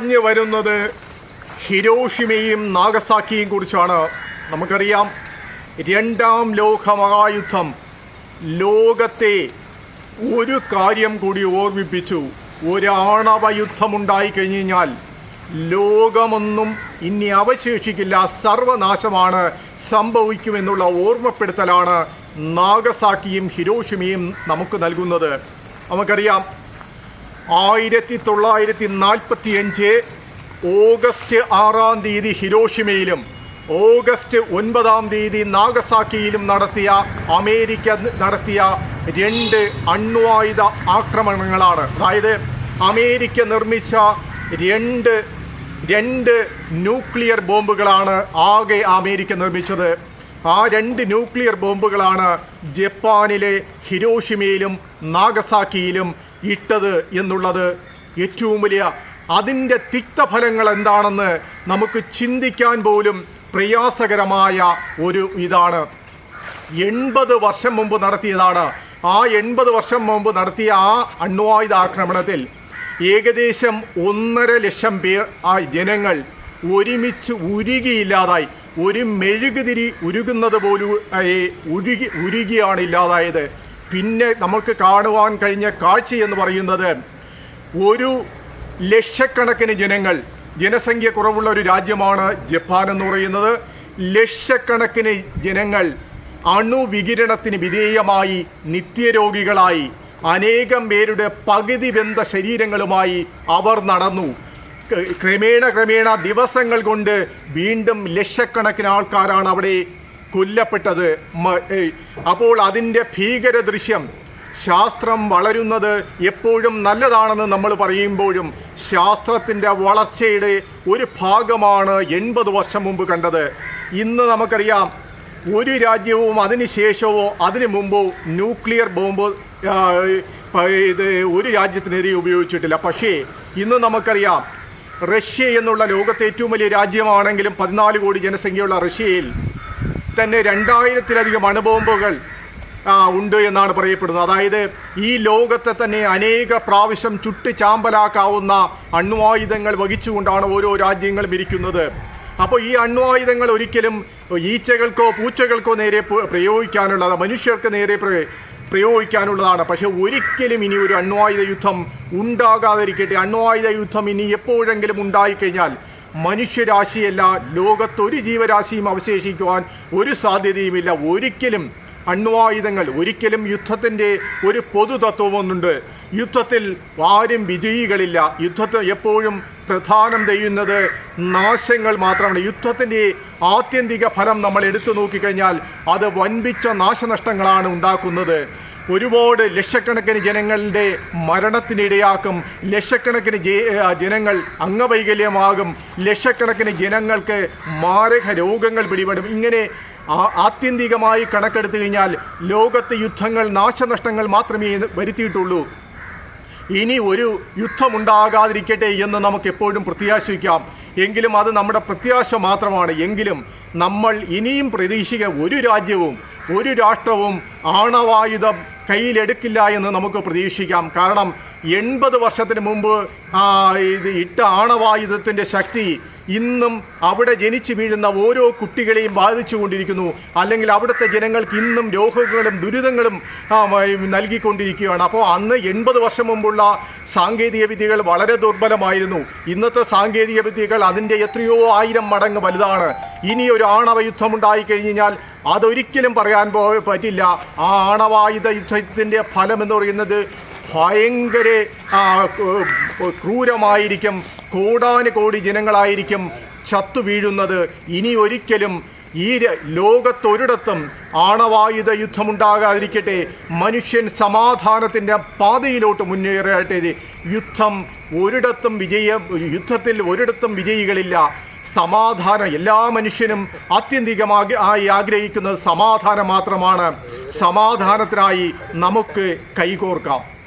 പറഞ്ഞു വരുന്നത് ഹിരോഷിമയും നാഗസാക്കിയും കുറിച്ചാണ്. നമുക്കറിയാം രണ്ടാം ലോകമഹായുദ്ധം ലോകത്തെ ഒരു കാര്യം കൂടി ഓർമ്മിപ്പിച്ചു. ഒരാണവ യുദ്ധമുണ്ടായി കഴിഞ്ഞു കഴിഞ്ഞാൽ ലോകമൊന്നും ഇനി അവശേഷിക്കില്ല. സർവനാശമാണ് സംഭവിക്കുമെന്നുള്ള ഓർമ്മപ്പെടുത്തലാണ് നാഗസാക്കിയും ഹിരോഷിമയും നമുക്ക് നൽകുന്നത്. നമുക്കറിയാം ആയിരത്തി തൊള്ളായിരത്തി നാൽപ്പത്തി അഞ്ച് ഓഗസ്റ്റ് ആറാം തീയതി ഹിരോഷിമയിലും ഓഗസ്റ്റ് ഒൻപതാം തീയതി നാഗസാക്കിയിലും നടത്തിയ അമേരിക്ക നടത്തിയ രണ്ട് അണ്വായുധ ആക്രമണങ്ങളാണ്. അതായത് അമേരിക്ക നിർമ്മിച്ച രണ്ട് രണ്ട് ന്യൂക്ലിയർ ബോംബുകളാണ് ആകെ അമേരിക്ക നിർമ്മിച്ചത്. ആ രണ്ട് ന്യൂക്ലിയർ ബോംബുകളാണ് ജപ്പാനിലെ ഹിരോഷിമയിലും നാഗസാക്കിയിലും ഇട്ടത് എന്നുള്ളത് ഏറ്റവും വലിയ അതിന്റെ തിക്തഫലങ്ങൾ എന്താണെന്ന് നമുക്ക് ചിന്തിക്കാൻ പോലും പ്രയാസകരമായ ഒരു ഇതാണ്. എൺപത് വർഷം മുമ്പ് നടത്തിയതാണ്. ആ എൺപത് വർഷം മുമ്പ് നടത്തിയ ആ അണ്വായുധ ആക്രമണത്തിൽ ഏകദേശം ഒന്നര ലക്ഷം പേർ ആ ജനങ്ങൾ ഒരുമിച്ച് ഉരുകിയില്ലാതായി. ഒരു മെഴുകുതിരി ഉരുകുന്നത് പോലും ഉരുകി ഉരുകിയാണ് ഇല്ലാതായത്. പിന്നെ നമുക്ക് കാണുവാൻ കഴിഞ്ഞ കാഴ്ച എന്ന് പറയുന്നത് ഒരു ലക്ഷക്കണക്കിന് ജനങ്ങൾ ജനസംഖ്യ കുറവുള്ള ഒരു രാജ്യമാണ് ജപ്പാൻ എന്ന് പറയുന്നത്. ലക്ഷക്കണക്കിന് ജനങ്ങൾ അണുവികിരണത്തിന് വിധേയമായി നിത്യരോഗികളായി അനേകം പേരുടെ പകുതി വെന്ത ശരീരങ്ങളുമായി അവർ നടന്നു. ക്രമേണ ക്രമേണ ദിവസങ്ങൾ കൊണ്ട് വീണ്ടും ലക്ഷക്കണക്കിന് ആൾക്കാരാണ് അവിടെ കൊല്ലപ്പെട്ടത് അപ്പോൾ അതിന്റെ ഭീകര ദൃശ്യം ശാസ്ത്രം വളരുന്നത് എപ്പോഴും നല്ലതാണെന്ന് നമ്മൾ പറയുമ്പോഴും ശാസ്ത്രത്തിന്റെ വളർച്ചയുടെ ഒരു ഭാഗമാണ് എൺപത് വർഷം മുമ്പ് കണ്ടത്. ഇന്ന് നമുക്കറിയാം ഒരു രാജ്യവും അതിന് ശേഷമോ അതിനു മുമ്പോ ന്യൂക്ലിയർ ബോംബ് ഇത് ഒരു രാജ്യത്തിനെതിരെ ഉപയോഗിച്ചിട്ടില്ല. പക്ഷേ ഇന്ന് നമുക്കറിയാം റഷ്യ എന്നുള്ള ലോകത്തെ ഏറ്റവും വലിയ രാജ്യമാണെങ്കിലും പതിനാല് കോടി ജനസംഖ്യയുള്ള റഷ്യയിൽ തന്നെ രണ്ടായിരത്തിലധികം അണുബോംബുകൾ ഉണ്ട് എന്നാണ് പറയപ്പെടുന്നത്. അതായത് ഈ ലോകത്തെ തന്നെ അനേക പ്രാവശ്യം ചുട്ട് ചാമ്പലാക്കാവുന്ന അണ്വായുധങ്ങൾ വഹിച്ചുകൊണ്ടാണ് ഓരോ രാജ്യങ്ങളും ഇരിക്കുന്നത്. അപ്പോൾ ഈ അണ്വായുധങ്ങൾ ഒരിക്കലും ഈച്ചകൾക്കോ പൂച്ചകൾക്കോ നേരെ പ്രയോഗിക്കാനുള്ളത് മനുഷ്യർക്ക് നേരെ പ്ര- പ്രയോഗിക്കാനുള്ളതാണ്. പക്ഷെ ഒരിക്കലും ഇനി ഒരു അണ്വായുധ യുദ്ധം ഉണ്ടാകാതിരിക്കട്ടെ. അണ്വായുധ യുദ്ധം ഇനി എപ്പോഴെങ്കിലും ഉണ്ടായിക്കഴിഞ്ഞാൽ മനുഷ്യരാശിയല്ല ലോകത്തൊരു ജീവരാശിയും അവശേഷിക്കുവാൻ ഒരു സാധ്യതയുമില്ല. ഒരിക്കലും അണ്വായുധങ്ങൾ ഒരിക്കലും യുദ്ധത്തിന്റെ ഒരു പൊതുതത്വമൊന്നുണ്ട് യുദ്ധത്തിൽ ആരും വിജയികളില്ല. യുദ്ധത്തിൽ എപ്പോഴും പ്രധാനം ചെയ്യുന്നത് നാശങ്ങൾ മാത്രമാണ്. യുദ്ധത്തിന്റെ ആത്യന്തിക ഫലം നമ്മൾ എടുത്തു നോക്കിക്കഴിഞ്ഞാൽ അത് വൻപിച്ച നാശനഷ്ടങ്ങളാണ് ഉണ്ടാക്കുന്നത്. ഒരുപാട് ലക്ഷക്കണക്കിന് ജനങ്ങളുടെ മരണത്തിനിടയാക്കും ലക്ഷക്കണക്കിന് ജനങ്ങൾ അംഗവൈകല്യമാകും. ലക്ഷക്കണക്കിന് ജനങ്ങൾക്ക് മാരക രോഗങ്ങൾ പിടിപെടും. ഇങ്ങനെ ആത്യന്തികമായി കണക്കെടുത്തു കഴിഞ്ഞാൽ ലോകത്തെ യുദ്ധങ്ങൾ നാശനഷ്ടങ്ങൾ മാത്രമേ വരുത്തിയിട്ടുള്ളൂ. ഇനി ഒരു യുദ്ധമുണ്ടാകാതിരിക്കട്ടെ എന്ന് നമുക്ക് എപ്പോഴും പ്രത്യാശിക്കാം. എങ്കിലും അത് നമ്മുടെ പ്രത്യാശ മാത്രമാണ്. എങ്കിലും നമ്മൾ ഇനിയും പ്രതീക്ഷിക്കുക ഒരു രാജ്യവും ഒരു രാഷ്ട്രവും ആണവായുധം കയ്യിലെടുക്കില്ല എന്ന് നമുക്ക് പ്രതീക്ഷിക്കാം. കാരണം എൺപത് വർഷത്തിന് മുമ്പ് ഇത് ഇട്ട ആണവായുധത്തിന്റെ ശക്തി ഇന്നും അവിടെ ജനിച്ചു വീഴുന്ന ഓരോ കുട്ടികളെയും ബാധിച്ചുകൊണ്ടിരിക്കുന്നു. അല്ലെങ്കിൽ അവിടുത്തെ ജനങ്ങൾക്ക് ഇന്നും രോഗങ്ങളും ദുരിതങ്ങളും നൽകിക്കൊണ്ടിരിക്കുകയാണ്. അപ്പോൾ അന്ന് എൺപത് വർഷം മുമ്പുള്ള സാങ്കേതിക വിദ്യകൾ വളരെ ദുർബലമായിരുന്നു. ഇന്നത്തെ സാങ്കേതിക വിദ്യകൾ അതിന്റെ എത്രയോ ആയിരം മടങ്ങ് വലുതാണ്. ഇനി ഒരു ആണവ യുദ്ധം ഉണ്ടായിക്കഴിഞ്ഞാൽ അതൊരിക്കലും പറയാൻ പറ്റില്ല. ആ ആണവായുധ യുദ്ധത്തിന്റെ ഫലം എന്ന് പറയുന്നത് ഭയങ്കര ക്രൂരമായിരിക്കും ക്രൂ- ക്രൂരമായിരിക്കും കോടാനുകോടി ജനങ്ങളായിരിക്കും ചത്തു വീഴുന്നത്. ഇനി ഒരിക്കലും ഈ ലോകത്തൊരിടത്തും ആണവായുധ യുദ്ധമുണ്ടാകാതിരിക്കട്ടെ മനുഷ്യൻ സമാധാനത്തിന്റെ പാതയിലോട്ട് മുന്നേറട്ടെ. യുദ്ധം ഒരിടത്തും വിജയ യുദ്ധത്തിൽ ഒരിടത്തും വിജയികളില്ല. സമാധാനം എല്ലാ മനുഷ്യനും ആത്യന്തികമായി ആയി ആഗ്രഹിക്കുന്നത് സമാധാനം മാത്രമാണ്. സമാധാനത്തിനായി നമുക്ക് കൈകോർക്കാം.